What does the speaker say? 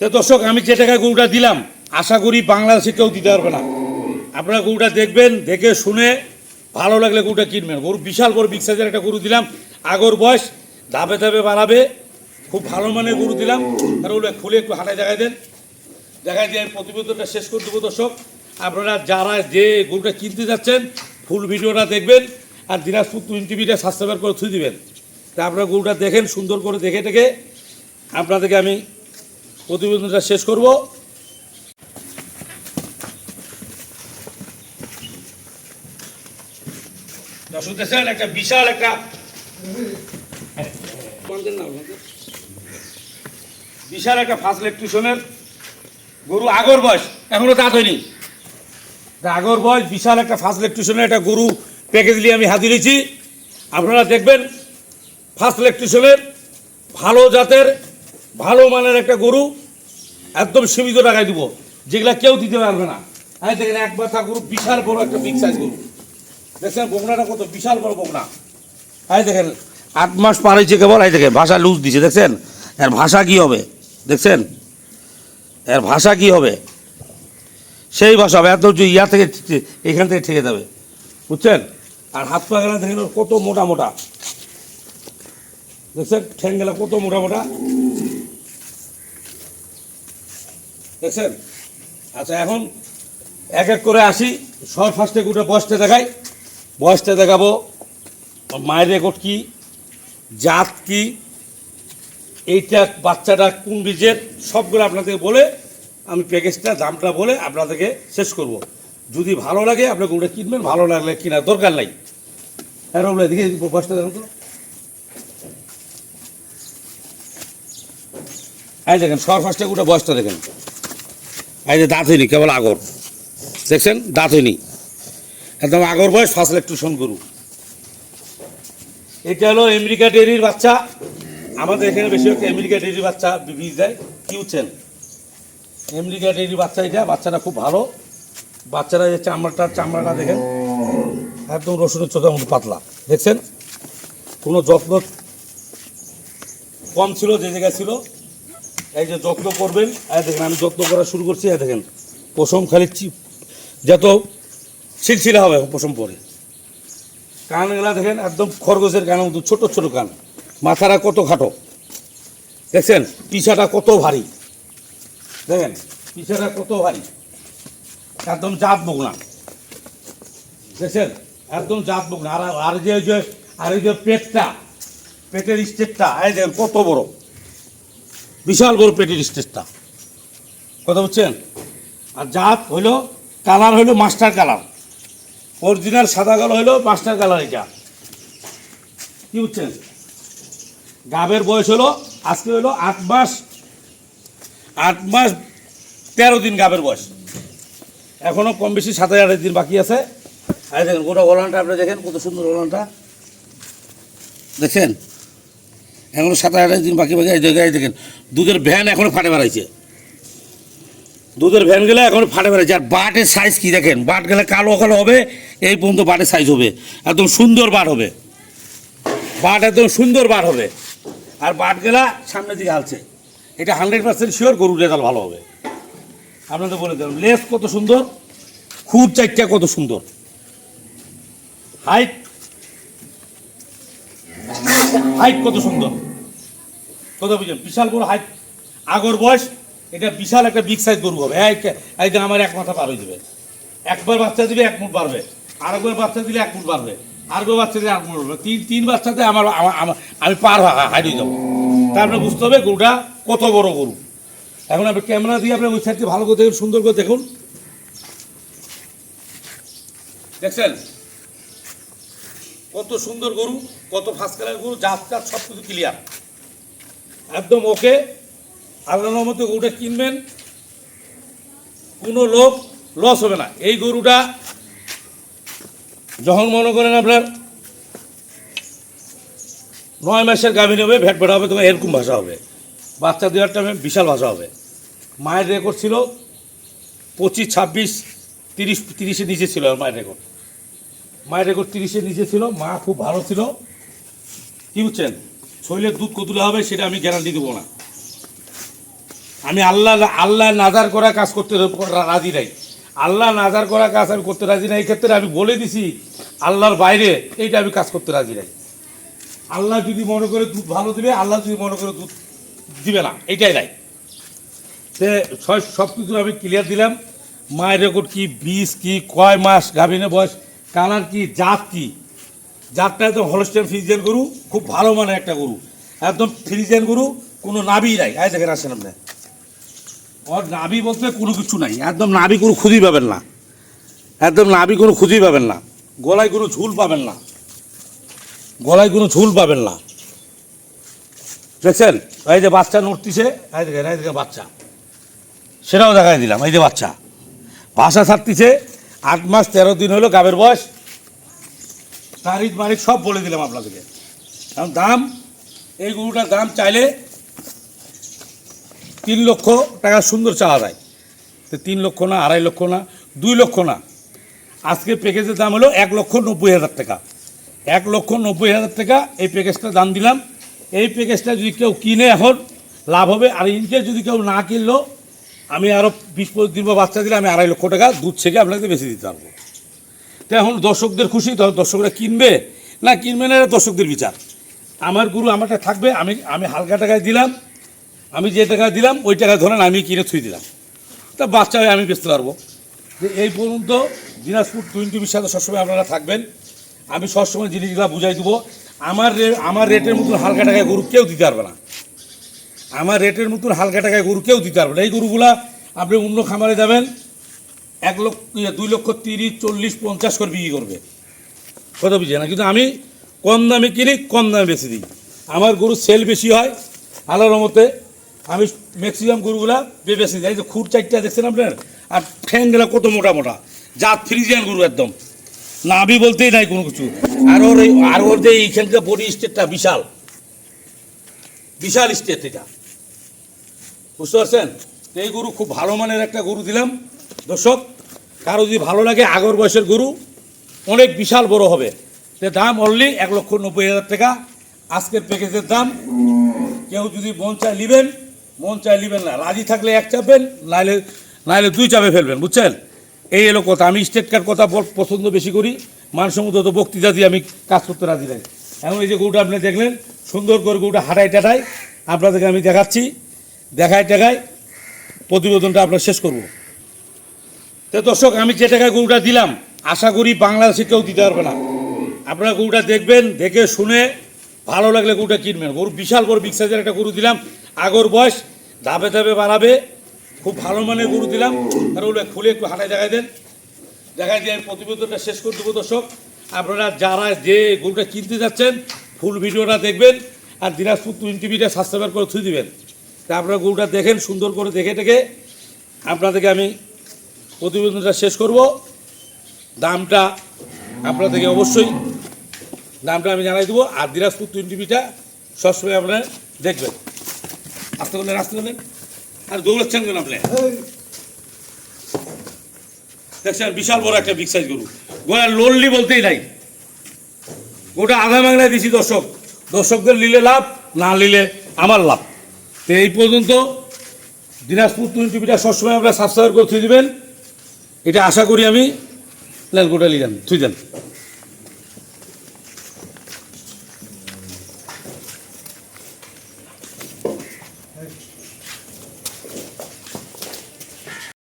তো দর্শক, আমি যে টাকা গরুটা দিলাম, আশা করি বাংলাদেশে কেউ দিতে পারবে না। আপনারা গরুটা দেখবেন, দেখে শুনে ভালো লাগলে গরুটা কিনবেন। গরু বিশাল বড় বিগ সাইজের একটা গরু দিলাম। আগর বয়স, ধাপে ধাপে বাড়াবে। খুব ভালো মানের গরু দিলাম। আর ওগুলো খুলে একটু হাঁটায় দেখাই দেন। দেখাই দিয়ে আমি প্রতিবেদনটা শেষ করে দেবো, দর্শক। আপনারা যারা যে গরুটা কিনতে যাচ্ছেন ফুল ভিডিওটা দেখবেন আর দিনাজপুর টুইন টিভিটা সাবস্ক্রাইবার করে থুই দিবেন। তা আপনারা গরুটা দেখেন, সুন্দর করে দেখে টেকে আপনাদেরকে আমি প্রতিবেদনটা শেষ করব। দেখছেন, একটা বিশাল একটা বিশাল একটা ফার্স্ট ইলেকট্রিশনের গরু আগর বয়স। এখনও দাঁত হয়নি। আগর বয়স, বিশাল একটা ফার্স্ট ইলেকট্রিশনের একটা গরু প্যাকেজ নিয়ে আমি হাজির হয়েছি। আপনারা দেখবেন ফার্স্ট ইলেকট্রিশনের ভালো জাতের, ভালো মানের একটা গরু। একদম সীমিত টাকায় দিব, যেগুলা কেউ দিতে পারবে না। হ্যাঁ দেখেন এক মাথা বিশাল বড় একটা বিগ সাইজ গরু। দেখছেন বগনাটা কত বিশাল বড় বগনা এই দেখেন, আট মাস পার হয়েছে কেবল, এই দেখেন, ভাষা লুজ দিছে, দেখছেন? এর ভাষা কি হবে? দেখছেন? এর ভাষা কি হবে? সেই ভাষা হবে, এত ইয়া থেকে এখান থেকে ঠেকে যাবে। বুঝছেন? আর হাত পা গেলা দেখেন কত মোটা মোটা। দেখছেন? ঠ্যাং গেলা কত মোটা মোটা। দেখছেন? আচ্ছা এখন এক এক করে আসি। সব ফার্স্টে গোটা বয়সটা দেখাই। বয়সটা দেখাবো। মায়ের রেকর্ড কি? জাত কি? এইটা বাচ্চাটা কোন বীজের? সবগুলো আপনাদেরকে বলে আমি প্যাকেজটা, দামটা বলে আপনাদেরকে শেষ করব। যদি ভালো লাগে, আপনি গরুটা কিনবেন, ভালো লাগলে কেনার দরকার নাই। হ্যাঁ রবলে দেখি বয়সটা দেখুন তো। এই দেখেন, সর ফার্স্টে গোটা বয়সটা দেখেন। এই যে দাঁত হয়নি, কেবল আগর। দেখছেন? দাঁত হয়নি। একদম আগর বয়স ফার্স্ট ইলেকট্রিশন গরু। এটা হলো আমেরিকা ডেরির বাচ্চা। আমাদের এখানে বেশি একটা আমেরিকা ডেরির বাচ্চা বীজ দেয়। কি উঠছেন আমেরিকা ডেরির বাচ্চা এটা, বাচ্চাটা খুব ভালো। বাচ্চারা যে চামড়াটা চামড়াটা দেখেন, একদম রসুনের চোখের মতো পাতলা। দেখছেন? কোনো যত্ন কম ছিল, যে জায়গায় ছিল। এই যে যত্ন করবেন, এই দেখেন, আমি যত্ন করা শুরু করছি, এই দেখেন, পশম খালি যত ছিলছিলা হবে পশম পরে। কানগুলা দেখেন, একদম খরগোশের কানের মতো, ছোট ছোট কান। মাথাটা কত খাটো। দেখছেন? পিছাটা কত ভারী। দেখেন? পিছাটা কত ভারী। একদম জাত বগনা দেখছেন? একদম জাত বগনা আর আর যে আর যে পেটটা, পেটের স্টেটটা, এই দেখেন, কত বড়। বিশাল বড় পেটের স্টেজটা। কথা বুঝছেন? আর জাত হইল, কালার হইল মাস্টার কালার। অরিজিনাল সাদা কালো হইল মাস্টার কালার এটা। কি বুঝছেন? গাবের বয়স হলো আজকে হলো আট মাস আট মাস তেরো দিন গাবের বয়স। এখনও কম বেশি সাতাশ আঠাশ দিন বাকি আছে। আর দেখেন, গোটা ওলানটা আপনি দেখেন, কত সুন্দর ওলানটা। দেখছেন? এখনও সাতাশ আঠাশ দিন বাকি বাকি এই দেখেন, দুধের ভ্যান এখনও ফাটে বেড়াইছে। দুধের ভ্যান গেলে এখন ফাটে বেড়াইছে। আর বাটের সাইজ কি দেখেন? বাট গেলে কালো কালো হবে, এই পর্যন্ত বাটের সাইজ হবে। একদম সুন্দর বাট হবে। বাট একদম সুন্দর বাট হবে। আর বাট গেলা সামনের দিকে হালছে। এটা হান্ড্রেড পার্সেন্ট শিওর গরুর রেজাল্ট ভালো হবে। আপনাদের বলে দিলাম, লেস কত সুন্দর খুব চারটা কত সুন্দর। হাইট হাইট কত সুন্দর? কত বুঝলেন? বিশাল বড় হাইট। আগর বয়স, এটা বিশাল একটা বিগ সাইজ গরু হবে। একদিন আমার এক মাথা পার হয়ে যাবে। একবার বাচ্চা দিলে এক মুঠ বাড়বে। আরেকবার বাচ্চা দিলে এক মুঠ বাড়বে। আরেকবার বাচ্চা দিলে এক মুঠ বাড়বে। তিন তিন বাচ্চাতে আমার আমি পার হাইট হয়ে যাব। তারপরে বুঝতে হবে গরুটা কত বড় গরু। এখন আপনি ক্যামেরা দিয়ে আপনি ওই সাইডটি ভালো করে দেখুন, সুন্দর করে দেখুন। দেখছেন? কত সুন্দর গরু, কত ফার্স্ট কালার গরু, জাত জাত সব কিছু ক্লিয়ার একদম ওকে আল্লাহর মতো গরুটা কিনবেন, কোনো লোক লস হবে না। এই গরুটা যখন মনে করেন আপনার নয় মাসের গাভীন হবে ভ্যাট ভেটা হবে তখন এরকম ভাষা হবে। বাচ্চা দেওয়ার টাইমে বিশাল ভাষা হবে। মায়ের রেকর্ড ছিল পঁচিশ, ছাব্বিশ, তিরিশ, তিরিশের নিচে ছিল মায়ের রেকর্ড মায়ের রেকর্ড তিরিশের নিচে ছিল, মা খুব ভালো ছিল। কি বুঝছেন? শরীরের দুধ কতুলে হবে সেটা আমি গ্যারান্টি দেবো না। আমি আল্লাহ আল্লাহ নাজার করা কাজ করতে রাজি নাই। আল্লাহ নাজার করা কাজ আমি করতে রাজি নাই ক্ষেত্রে আমি বলে দিছি, আল্লাহর বাইরে এইটা আমি কাজ করতে রাজি নাই। আল্লাহ যদি মনে করে দুধ ভালো দিবে, আল্লাহ যদি মনে করে দুধ দিবে না, এইটাই নাই। সে সব কিছু আমি ক্লিয়ার দিলাম। মায়ের রেকর্ড কি, বীজ কি, কয় মাস গাভিনে বয়স কালার কি, জাত কি? জাতটা একদম হলস্টেন ফ্রিজিয়ান গরু, খুব ভালো মানের একটা গরু। একদম ফ্রিজিয়ান গরু, কোনো নাভি নাই। আয় দেখেন আসেন আপনি। ওর নাভি বলতে কোনো কিছু নাই। একদম নাবি কোনো খুঁজেই পাবেন না। একদম নাবি কোনো খুঁজেই পাবেন না। গলায় কোনো ঝুল পাবেন না। গলায় কোনো ঝুল পাবেন না। দেখছেন? এই যে বাচ্চা নড়তিছে, এই দেখেন এই দেখেন বাচ্চা। সেটাও দেখাই দিলাম, এই যে বাচ্চা। ভাষা ছাড়তিছে আট মাস, তেরো দিন হলো গাবের বয়স। তারিখ মারিখ সব বলে দিলাম আপনাদেরকে। কারণ দাম, এই গরুটার দাম চাইলে তিন লক্ষ টাকা সুন্দর চাওয়া যায়। তো তিন লক্ষ না, আড়াই লক্ষ না, দুই লক্ষ না। আজকে প্যাকেজের দাম হলো এক লক্ষ নব্বই হাজার টাকা। এক লক্ষ নব্বই হাজার টাকা এই প্যাকেজটা দাম দিলাম। এই প্যাকেজটা যদি কেউ কিনে এখন, লাভ হবে। আর ইনকে যদি কেউ না কিনলো আমি আরও বিশ পঁচিশ দিন বাচ্চা দিলে আমি আড়াই লক্ষ টাকা দুধ থেকে আপনাকে বেশি দিতে পারব। তো এখন দর্শকদের খুশি তখন দর্শকরা কিনবে? না কিনবে না, এটা দর্শকদের বিচার। আমার গুরু আমারটা থাকবে, আমি আমি হালকা টাকায় দিলাম, আমি যে টাকা দিলাম, ওই টাকা ধরেন আমি কিনে থুই দিলাম। তা বাচ্চা হয়ে আমি বেচতে পারব। যে এই পর্যন্ত দিনাজপুর টোয়েন্টিভির সাথে সবসময় আপনারা থাকবেন। আমি সবসময় জিনিসগুলো বুঝাই দেবো। আমার আমার রেটের মতন হালকা টাকায় গরু কেউ দিতে পারবে না। আমার রেটের মতন হালকা টাকায় গরু কেউ দিতে পারবে না। এই গরুগুলা আপনি অন্য খামারে যাবেন এক লক্ষ ইয়ে, দুই লক্ষ তিরিশ চল্লিশ পঞ্চাশ করে বিক্রি করবে। কত বুঝে না? কিন্তু আমি কম দামে কিনি কম দামে বেশি দিই। আমার গরু সেল বেশি হয় আলোর মতে আমি ম্যাক্সিমাম গরুগুলা বেশি দিই। এই যে খুর চারটা দেখছেন আপনার? আর ঠ্যাংগুলা কত মোটা মোটা। জাত ফ্রিজিয়ান গরু একদম। নাভি বলতেই নাই কোনো কিছু। আর ওর আর ওর যে এইখানকার বডি স্টেটটা বিশাল। বিশাল স্টেট এটা। বুঝতে পারছেন? এই গরু খুব ভালো মানের একটা গরু দিলাম। দর্শক, কারও যদি ভালো লাগে, আগর বয়সের গরু, অনেক বিশাল বড় হবে। সে দাম অনলি এক লক্ষ নব্বই হাজার টাকা। আজকের প্যাকেজের দাম, কেউ যদি মন চায় নিবেন, মন চায় নিবেন না। রাজি থাকলে এক চাপবেন, নাইলে নাইলে দুই চাপে ফেলবেন, বুঝছেন? এই এলো কথা। আমি স্টেট কার্ড কথা পছন্দ বেশি করি। মানসম্মত তো বক্তৃতা দিয়ে আমি কাজ করতে রাজি নাই। এখন এই যে গরুটা আপনি দেখলেন, সুন্দর করে গরুটা হাঁটাই টাটাই আপনাদেরকে আমি দেখাচ্ছি। দেখায় টাকায় প্রতিবেদনটা আপনার শেষ করব। তো দর্শক, আমি যে টাকায় গরুটা দিলাম, আশা করি বাংলাদেশে কেউ দিতে পারবে না। আপনারা গরুটা দেখবেন, দেখে শুনে ভালো লাগলে গরুটা কিনবেন। গরু বিশাল বড় বিগ সাইজের একটা গরু দিলাম। আগর বয়স, ধাপে ধাপে বাড়াবে। খুব ভালো মানের গরু দিলাম। আর ওগুলো খুলে একটু হাঁটায় দেখাই দেন। দেখাই দিয়ে আমি প্রতিবেদনটা শেষ করে দেবো, দর্শক। আপনারা যারা যে গরুটা কিনতে যাচ্ছেন ফুল ভিডিওটা দেখবেন আর দিনাজপুর টুইন টিভিটা সাবস্ক্রাইব করে থুই দিবেন। তা আপনারা গরুটা দেখেন, সুন্দর করে দেখে টেকে। আপনাদেরকে আমি প্রতিবেদনটা শেষ করব। দামটা আপনাদেরকে অবশ্যই দামটা আমি জানাই দেবো। আর দিনাজপুর টুইন টিভিটা সবসময় আপনারা দেখবেন। আসতে করলেন আসতে করলেন আর দৌড়াচ্ছেন কেন আপনি? দেখছেন, বিশাল বড় একটা বিগ সাইজ গরু। গোয়া লোনলি বলতেই নাই। গোটা আধা বাংলায় দিছি দর্শক। দর্শকদের নিলে লাভ, না নিলে আমার লাভ। তো এই পর্যন্ত দিনাজপুর টুইন টিভিটা সবসময় আপনারা সাবস্ক্রাইব করে থুই দেবেন। এটা আশা করি আমি লেন গোটা যান থুই দেন।